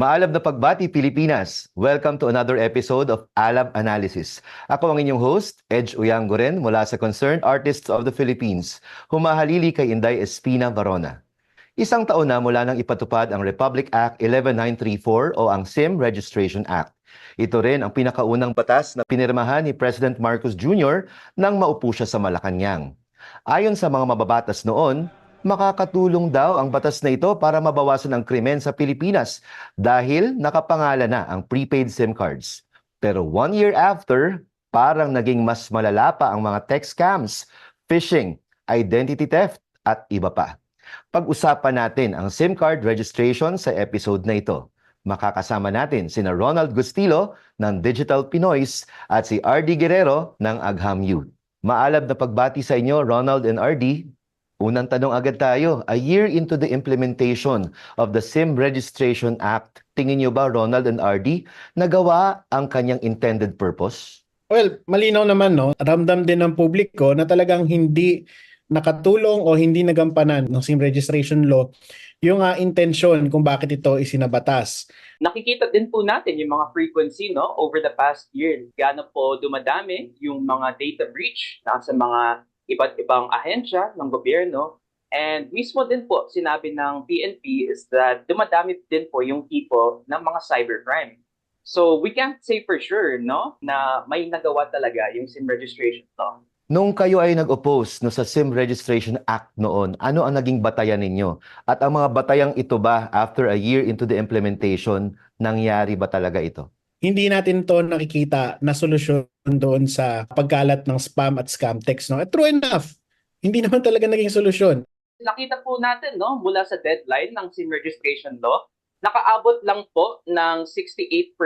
Maalab na pagbati Pilipinas. Welcome to another episode of Alab Analysis. Ako ang inyong host, Edge Uyanggoren mula sa Concerned Artists of the Philippines, humahalili kay Inday Espina Varona. Isang taon na mula nang ipatupad ang Republic Act 11934 o ang SIM Registration Act. Ito rin ang pinakaunang batas na pinirmahan ni President Marcos Jr. nang maupo siya sa Malacanang. Ayon sa mga mababatas noon, makakatulong daw ang batas na ito para mabawasan ang krimen sa Pilipinas dahil nakapangalan na ang prepaid SIM cards. Pero one year after, parang naging mas malala pa ang mga tech scams, phishing, identity theft at iba pa. Pag-usapan natin ang SIM card registration sa episode na ito. Makakasama natin sina Ronald Gustilo ng Digital Pinoys at si RD Guerrero ng Agham Youth. Maalab na pagbati sa inyo, Ronald and RD. Unang tanong agad tayo, a year into the implementation of the SIM Registration Act, tingin niyo ba, Ronald and RD, nagawa ang kanyang intended purpose? Well, malinaw naman no, ramdam din ng publiko na talagang hindi nakatulong o hindi nagampanan ng SIM registration law yung uh, intensyon kung bakit ito isinabatas. Nakikita din po natin yung mga frequency no over the past year. Gaano po dumadami yung mga data breach na sa mga iba't ibang ahensya ng gobyerno. And mismo din po sinabi ng PNP is that dumadami din po yung tipo ng mga cybercrime. So we can't say for sure no na may nagawa talaga yung SIM registration law. Nung kayo ay nag-oppose no, sa SIM Registration Act noon, ano ang naging batayan ninyo? At ang mga batayang ito ba, after a year into the implementation, nangyari ba talaga ito? Hindi natin to nakikita na solusyon doon sa pagkalat ng spam at scam text. No? At true enough, hindi naman talaga naging solusyon. Nakita po natin no mula sa deadline ng SIM registration law, nakaabot lang po ng 68%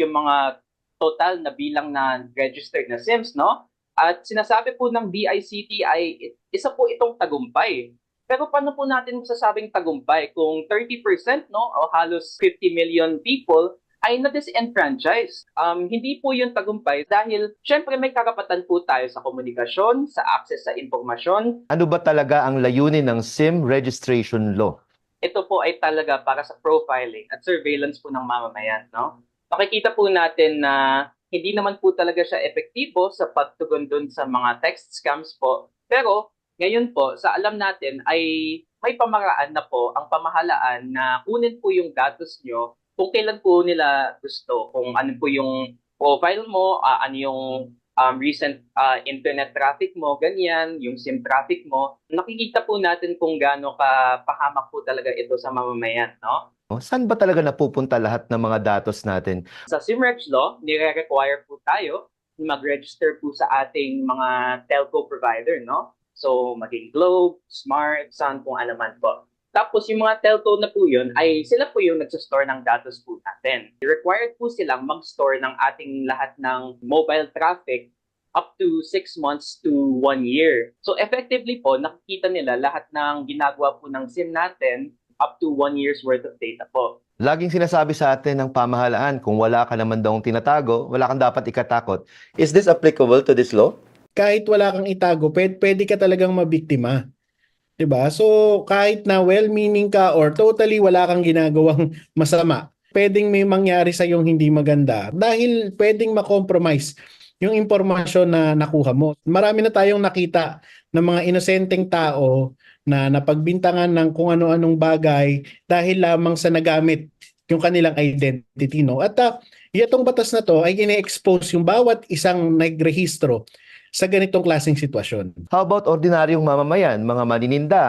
yung mga total na bilang na registered na SIMs, no? At sinasabi po ng DICT ay isa po itong tagumpay. Pero paano po natin masasabing tagumpay kung 30% no o halos 50 million people ay na-disenfranchise. Um, hindi po yung tagumpay dahil syempre may karapatan po tayo sa komunikasyon, sa access sa impormasyon. Ano ba talaga ang layunin ng SIM Registration Law? Ito po ay talaga para sa profiling at surveillance po ng mamamayan. No? Makikita po natin na hindi naman po talaga siya epektibo sa pagtugon dun sa mga text scams po. Pero ngayon po, sa alam natin ay may pamaraan na po ang pamahalaan na kunin po yung datos nyo kung kailan po nila gusto, kung ano po yung profile mo, uh, ano yung um, recent uh, internet traffic mo, ganyan, yung SIM traffic mo. Nakikita po natin kung gaano ka pahamak po talaga ito sa mamamayan, no? Oh, saan ba talaga napupunta lahat ng mga datos natin? Sa SIMREG law, nire-require po tayo mag-register po sa ating mga telco provider, no? So, maging Globe, Smart, Sun, kung ano man po. Tapos, yung mga telco na po yun, ay sila po yung nagsastore ng datos po natin. Required po silang mag-store ng ating lahat ng mobile traffic up to 6 months to 1 year. So, effectively po, nakikita nila lahat ng ginagawa po ng SIM natin up to one year's worth of data po. Laging sinasabi sa atin ng pamahalaan, kung wala ka naman daw tinatago, wala kang dapat ikatakot. Is this applicable to this law? Kahit wala kang itago, pwede, pwede ka talagang mabiktima. 'Di ba? So kahit na well-meaning ka or totally wala kang ginagawang masama, pwedeng may mangyari sa yung hindi maganda dahil pwedeng ma-compromise yung impormasyon na nakuha mo. Marami na tayong nakita ng mga inosenteng tao na napagbintangan ng kung ano-anong bagay dahil lamang sa nagamit yung kanilang identity no at uh, itong batas na to ay ine-expose yung bawat isang nagrehistro sa ganitong klaseng sitwasyon. How about ordinaryong mamamayan, mga manininda,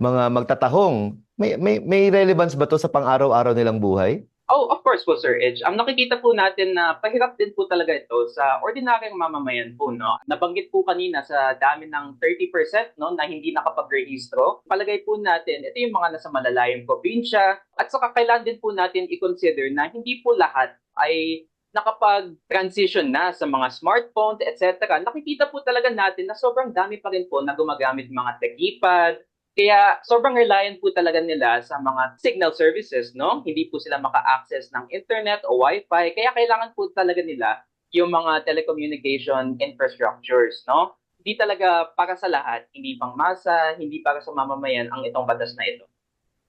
mga magtatahong? May, may, may relevance ba to sa pang-araw-araw nilang buhay? Oh, of course po, Sir Edge. Um, nakikita po natin na pahirap din po talaga ito sa ordinaryong mamamayan po. No? Nabanggit po kanina sa dami ng 30% no, na hindi nakapag-rehistro. Palagay po natin, ito yung mga nasa malalayong probinsya. At saka kailangan din po natin i-consider na hindi po lahat ay nakapag-transition na sa mga smartphone, etc. Nakikita po talaga natin na sobrang dami pa rin po na gumagamit mga tekipad, kaya sobrang reliant po talaga nila sa mga signal services, no? Hindi po sila maka-access ng internet o wifi. Kaya kailangan po talaga nila yung mga telecommunication infrastructures, no? Hindi talaga para sa lahat, hindi pang masa, hindi para sa mamamayan ang itong batas na ito.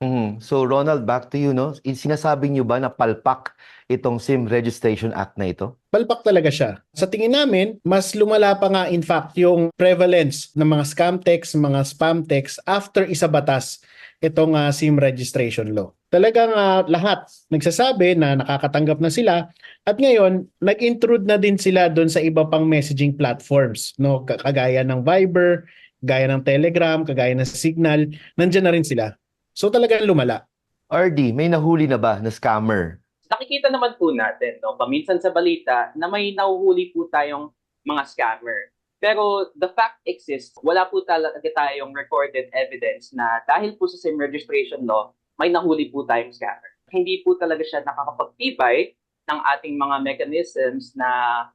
Mhm. So Ronald, back to you, no? Sinasabi niyo ba na palpak itong SIM Registration Act na ito? Palpak talaga siya. Sa tingin namin, mas lumala pa nga in fact yung prevalence ng mga scam texts, mga spam texts after isabatas itong ah, SIM registration law. Talagang ah, lahat nagsasabi na nakakatanggap na sila at ngayon nag-intrude na din sila doon sa iba pang messaging platforms, no? Ka- Kagaya ng Viber, gaya ng Telegram, kagaya ng Signal, nandiyan na rin sila. So talagang lumala. RD, may nahuli na ba na scammer? Nakikita naman po natin, no, paminsan sa balita na may nahuhuli po tayong mga scammer. Pero the fact exists, wala po talaga tayong recorded evidence na dahil po sa SIM registration law, may nahuli po tayong scammer. Hindi po talaga siya nakakapagtibay ng ating mga mechanisms na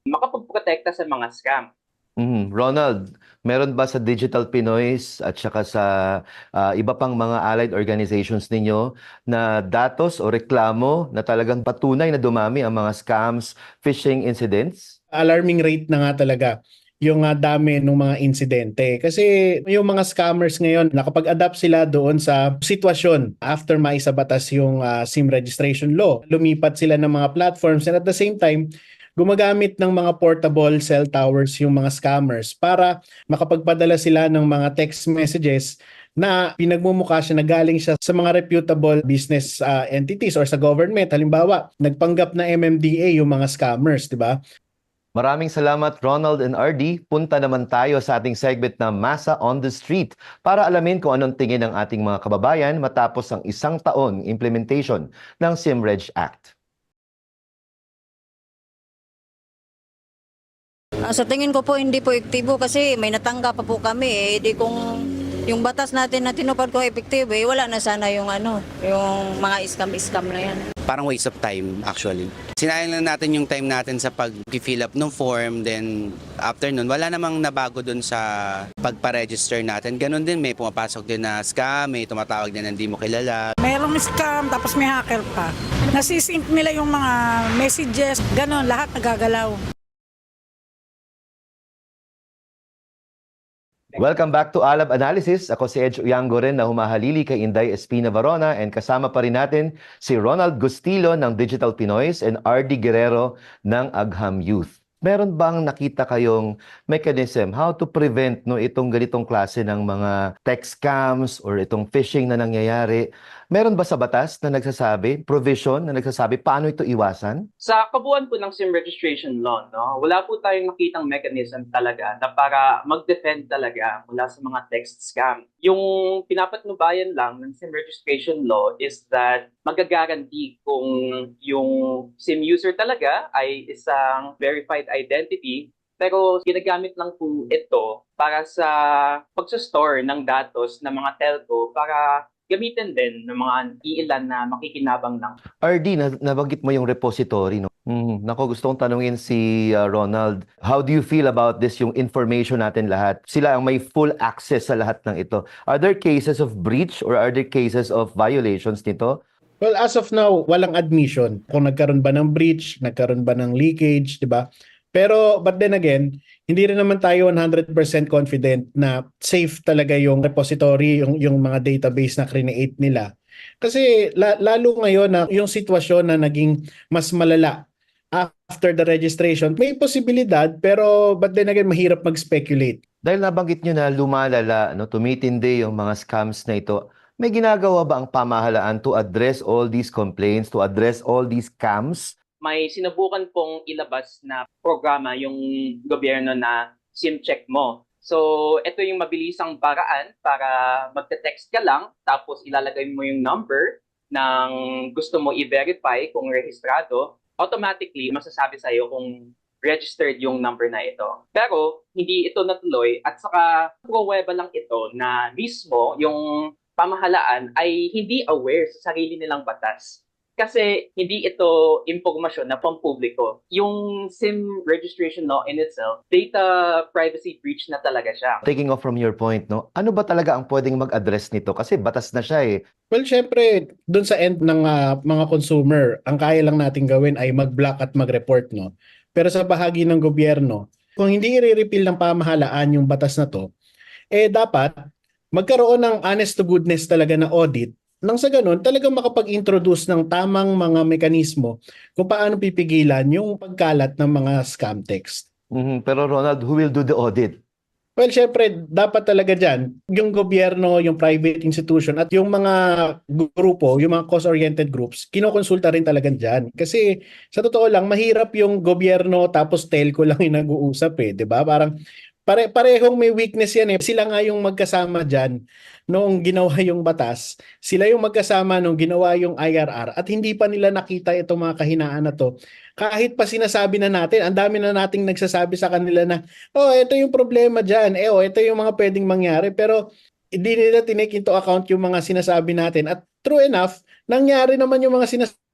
makapagprotekta sa mga scam. Mhm. Ronald, meron ba sa Digital Pinoys at saka sa ah, iba pang mga allied organizations ninyo na datos o reklamo na talagang patunay na dumami ang mga scams, phishing incidents? alarming rate na nga talaga yung ah, dami ng mga insidente. Kasi yung mga scammers ngayon, nakapag-adapt sila doon sa sitwasyon after maisabatas yung ah, SIM registration law. Lumipat sila ng mga platforms and at the same time, gumagamit ng mga portable cell towers yung mga scammers para makapagpadala sila ng mga text messages na pinagmumukha siya na galing siya sa mga reputable business ah, entities or sa government. Halimbawa, nagpanggap na MMDA yung mga scammers, di ba? Maraming salamat Ronald and RD. Punta naman tayo sa ating segment na Masa on the Street para alamin kung anong tingin ng ating mga kababayan matapos ang isang taon implementation ng SIMREG Act. Ah, Sa tingin ko po hindi po ektibo kasi may natanggap pa po kami eh. Di kung yung batas natin na tinupad ko epektibo eh, wala na sana yung ano, yung mga scam-scam na yan. parang waste of time actually. Sinayang lang natin yung time natin sa pag-fill up ng form, then after nun, wala namang nabago dun sa pagpa-register natin. Ganon din, may pumapasok din na scam, may tumatawag din na hindi mo kilala. Merong scam, tapos may hacker pa. Nasisync nila yung mga messages, ganon, lahat nagagalaw. Welcome back to Alab Analysis. Ako si Edge Uyango rin na humahalili kay Inday Espina Varona and kasama pa rin natin si Ronald Gustilo ng Digital Pinoys and RD Guerrero ng Agham Youth. Meron bang nakita kayong mechanism how to prevent no itong ganitong klase ng mga text scams or itong phishing na nangyayari? Meron ba sa batas na nagsasabi, provision na nagsasabi paano ito iwasan? Sa kabuuan po ng SIM registration law, no, wala po tayong nakitang mechanism talaga na para mag-defend talaga mula sa mga text scam. Yung pinapatnubayan lang ng SIM registration law is that magagaranti kung yung SIM user talaga ay isang verified identity pero ginagamit lang po ito para sa pagsustore ng datos ng mga telco para gamitin din ng mga iilan na makikinabang lang RD, na, nabanggit mo yung repository, no? Hmm, nako, gusto kong tanungin si uh, Ronald. How do you feel about this, yung information natin lahat? Sila ang may full access sa lahat ng ito. Are there cases of breach or are there cases of violations nito? Well, as of now, walang admission. Kung nagkaroon ba ng breach, nagkaroon ba ng leakage, di ba? Pero, but then again, hindi rin naman tayo 100% confident na safe talaga yung repository, yung, yung mga database na create nila. Kasi la- lalo ngayon na yung sitwasyon na naging mas malala after the registration, may posibilidad pero but then again, mahirap mag-speculate. Dahil nabanggit nyo na lumalala, no, tumitindi yung mga scams na ito, may ginagawa ba ang pamahalaan to address all these complaints, to address all these scams? May sinubukan pong ilabas na programa yung gobyerno na SIM check mo. So, ito yung mabilisang paraan para magte-text ka lang tapos ilalagay mo yung number ng gusto mo i-verify kung rehistrado. Automatically, masasabi sa'yo kung registered yung number na ito. Pero, hindi ito natuloy at saka pro-weba lang ito na mismo yung pamahalaan ay hindi aware sa sarili nilang batas. Kasi hindi ito impormasyon na pampubliko. Yung SIM registration law in itself, data privacy breach na talaga siya. Taking off from your point, no, ano ba talaga ang pwedeng mag-address nito? Kasi batas na siya eh. Well, syempre, doon sa end ng ah, mga consumer, ang kaya lang natin gawin ay mag-block at mag-report, no? Pero sa bahagi ng gobyerno, kung hindi i-repeal ng pamahalaan yung batas na to, eh dapat magkaroon ng honest to goodness talaga na audit Nang sa ganun, talagang makapag-introduce ng tamang mga mekanismo kung paano pipigilan yung pagkalat ng mga scam text. Mhm, Pero Ronald, who will do the audit? Well, syempre, dapat talaga dyan, yung gobyerno, yung private institution, at yung mga grupo, yung mga cause-oriented groups, kinokonsulta rin talaga dyan. Kasi sa totoo lang, mahirap yung gobyerno tapos telco lang yung nag-uusap eh, di ba? Parang pare parehong may weakness yan eh. Sila nga yung magkasama dyan noong ginawa yung batas. Sila yung magkasama nung ginawa yung IRR at hindi pa nila nakita itong mga kahinaan na to. Kahit pa sinasabi na natin, ang dami na nating nagsasabi sa kanila na oh, ito yung problema dyan. Eh, oh, ito yung mga pwedeng mangyari. Pero hindi nila tinake into account yung mga sinasabi natin. At true enough, nangyari naman yung mga sinasabi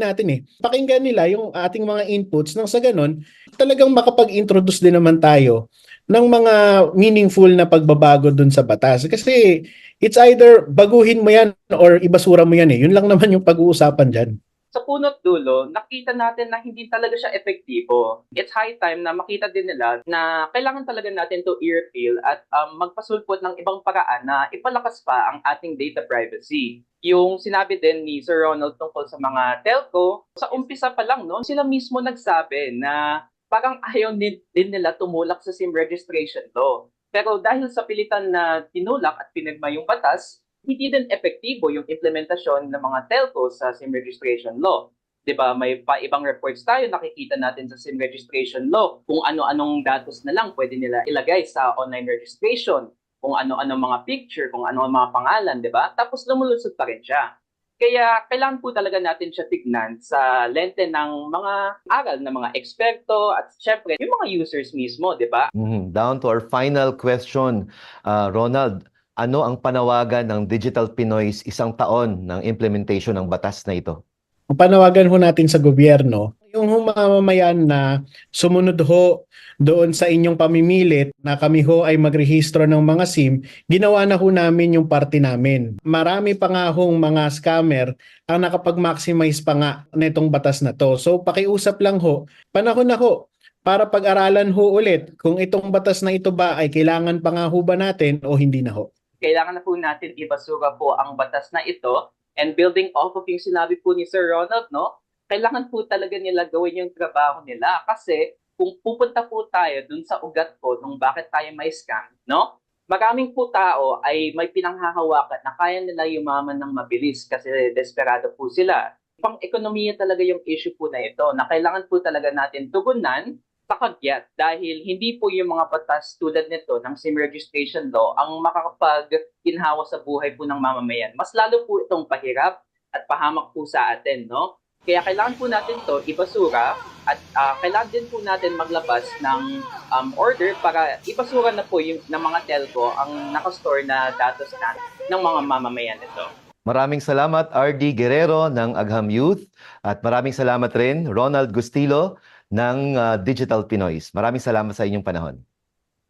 natin eh. Pakinggan nila yung ating mga inputs nang sa ganun, talagang makapag-introduce din naman tayo ng mga meaningful na pagbabago dun sa batas. Kasi it's either baguhin mo yan or ibasura mo yan eh. Yun lang naman yung pag-uusapan dyan. Sa punot dulo, nakita natin na hindi talaga siya epektibo. It's high time na makita din nila na kailangan talaga natin to ear-feel at um, magpasulpot ng ibang paraan na ipalakas pa ang ating data privacy. Yung sinabi din ni Sir Ronald tungkol sa mga telco, sa umpisa pa lang, no, sila mismo nagsabi na parang ayaw din nila tumulak sa SIM registration law. Pero dahil sa pilitan na tinulak at pinagma yung batas, hindi din epektibo yung implementasyon ng mga telco sa SIM registration law. 'Di ba? May pa ibang reports tayo nakikita natin sa SIM registration law kung ano-anong datos na lang pwede nila ilagay sa online registration, kung ano-ano mga picture, kung ano mga pangalan, 'di ba? Tapos lumulusot pa rin siya. Kaya kailangan po talaga natin siya tignan sa lente ng mga aral ng mga eksperto at syempre yung mga users mismo, 'di ba? Mhm, Down to our final question, uh, Ronald. Ano ang panawagan ng Digital Pinoy isang taon ng implementation ng batas na ito? Ang panawagan ho natin sa gobyerno, yung ho mamamayan na sumunod ho doon sa inyong pamimilit na kami ho ay magrehistro ng mga SIM, ginawa na ho namin yung party namin. Marami pa nga hong mga scammer ang nakapag-maximize pa nga nitong batas na to. So pakiusap lang ho, panahon na ho para pag-aralan ho ulit kung itong batas na ito ba ay kailangan pa nga ho ba natin o hindi na ho. Kailangan na po natin ibasura po ang batas na ito and building off of yung sinabi po ni Sir Ronald, no? Kailangan po talaga nila gawin yung trabaho nila kasi kung pupunta po tayo dun sa ugat po nung bakit tayo may scam, no? Maraming po tao ay may pinanghahawakan na kaya nila yumaman ng mabilis kasi desperado po sila. Pang-ekonomiya talaga yung issue po na ito na kailangan po talaga natin tugunan pakagyat dahil hindi po yung mga batas tulad nito ng SIM registration law ang makakapag-ginhawa sa buhay po ng mamamayan. Mas lalo po itong pahirap at pahamak po sa atin, no? Kaya kailangan po natin to ibasura at ah, kailangan din po natin maglabas ng um, order para ibasura na po yung ng mga telco ang nakastore na datos na ng mga mamamayan nito. Maraming salamat RD Guerrero ng Agham Youth at maraming salamat rin Ronald Gustilo ng uh, Digital Pinoys. Maraming salamat sa inyong panahon.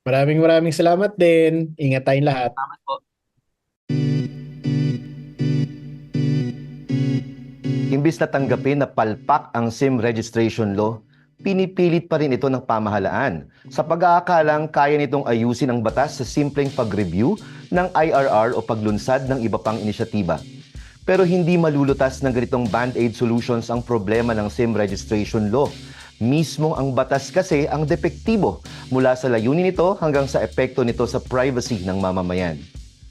Maraming maraming salamat din. Ingat tayong lahat. Salamat po. Imbis na tanggapin na palpak ang SIM registration law, pinipilit pa rin ito ng pamahalaan sa pag-aakalang kaya nitong ayusin ang batas sa simpleng pag-review ng IRR o paglunsad ng iba pang inisyatiba. Pero hindi malulutas ng ganitong band-aid solutions ang problema ng SIM registration law. Mismo ang batas kasi ang depektibo mula sa layunin nito hanggang sa epekto nito sa privacy ng mamamayan.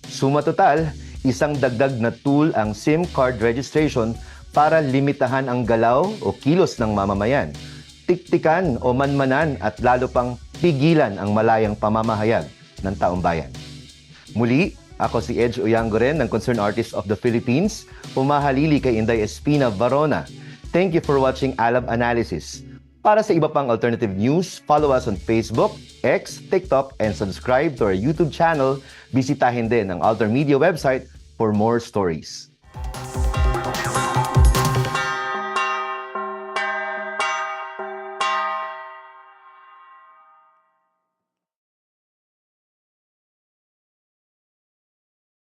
Suma total, isang dagdag na tool ang SIM card registration para limitahan ang galaw o kilos ng mamamayan, tiktikan o manmanan at lalo pang pigilan ang malayang pamamahayag ng taong bayan. Muli, ako si Edge Oyangoren ng Concerned Artists of the Philippines, pumahalili kay Inday Espina Varona. Thank you for watching Alam Analysis. Para sa iba pang alternative news, follow us on Facebook, X, TikTok, and subscribe to our YouTube channel. Bisitahin din ang Alter Media website for more stories.